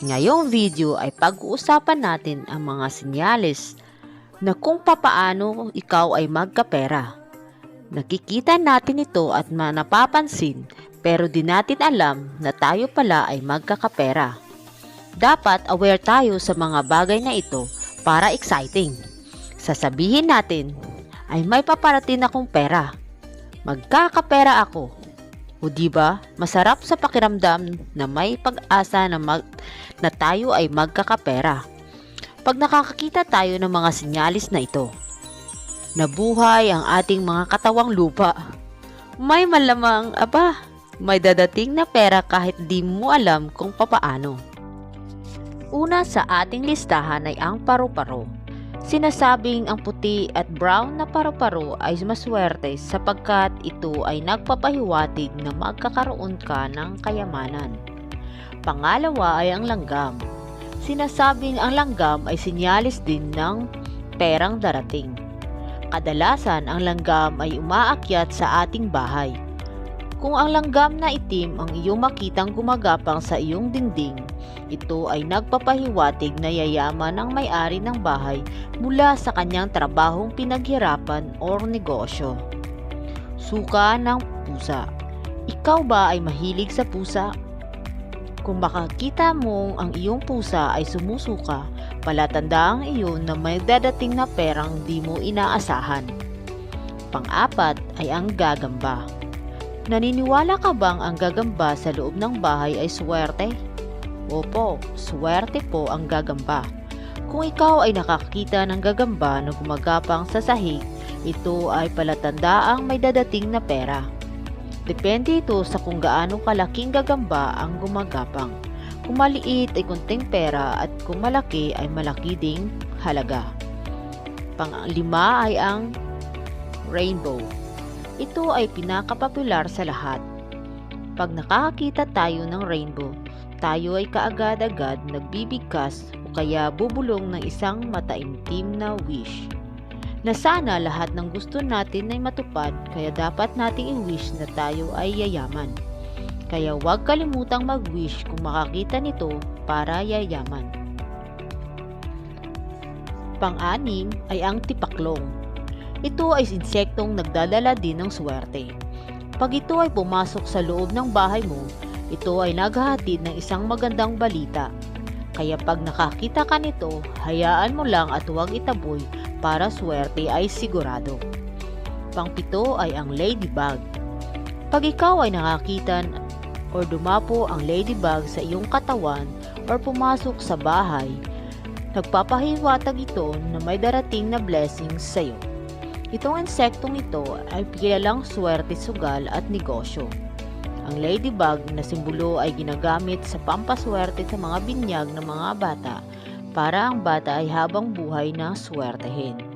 Ngayong video ay pag-uusapan natin ang mga senyales na kung papaano ikaw ay magkapera. Nakikita natin ito at ma- napapansin pero di natin alam na tayo pala ay magkakapera. Dapat aware tayo sa mga bagay na ito para exciting. Sasabihin natin ay may paparating akong pera. Magkakapera ako. O di ba? Masarap sa pakiramdam na may pag-asa na, mag, na tayo ay magkakapera. Pag nakakakita tayo ng mga sinyalis na ito, nabuhay ang ating mga katawang lupa. May malamang, aba, may dadating na pera kahit di mo alam kung papaano. Una sa ating listahan ay ang paru-paro. Sinasabing ang puti at brown na paru-paro ay maswerte sapagkat ito ay nagpapahiwatig na magkakaroon ka ng kayamanan. Pangalawa ay ang langgam. Sinasabing ang langgam ay sinyalis din ng perang darating. Kadalasan ang langgam ay umaakyat sa ating bahay. Kung ang langgam na itim ang iyong makitang gumagapang sa iyong dingding, ito ay nagpapahiwatig na yayaman ng may-ari ng bahay mula sa kanyang trabahong pinaghirapan o negosyo. Suka ng pusa. Ikaw ba ay mahilig sa pusa? Kung makakita mong ang iyong pusa ay sumusuka, palatandaan iyon na may dadating na perang di mo inaasahan. Pang-apat ay ang gagamba. Naniniwala ka bang ang gagamba sa loob ng bahay ay swerte? Opo, swerte po ang gagamba. Kung ikaw ay nakakita ng gagamba na gumagapang sa sahig, ito ay palatandaang may dadating na pera. Depende ito sa kung gaano kalaking gagamba ang gumagapang. Kung maliit ay kunting pera at kung malaki ay malaki ding halaga. Pang-lima ay ang rainbow. Ito ay pinakapopular sa lahat. Pag nakakita tayo ng rainbow, tayo ay kaagad-agad nagbibigkas o kaya bubulong ng isang mataimtim na wish. Na sana lahat ng gusto natin ay matupad kaya dapat nating i-wish na tayo ay yayaman. Kaya huwag kalimutang mag-wish kung makakita nito para yayaman. Pang-anim ay ang tipaklong. Ito ay insektong nagdadala din ng swerte. Pag ito ay pumasok sa loob ng bahay mo, ito ay naghahatid ng isang magandang balita. Kaya pag nakakita ka nito, hayaan mo lang at huwag itaboy para swerte ay sigurado. Pangpito ay ang ladybug. Pag ikaw ay nakakita or dumapo ang ladybug sa iyong katawan or pumasok sa bahay, nagpapahiwatag ito na may darating na blessings sa iyo. Itong insektong ito ay kilalang swerte sugal at negosyo. Ang ladybug na simbolo ay ginagamit sa pampaswerte sa mga binyag ng mga bata para ang bata ay habang buhay na swertehin.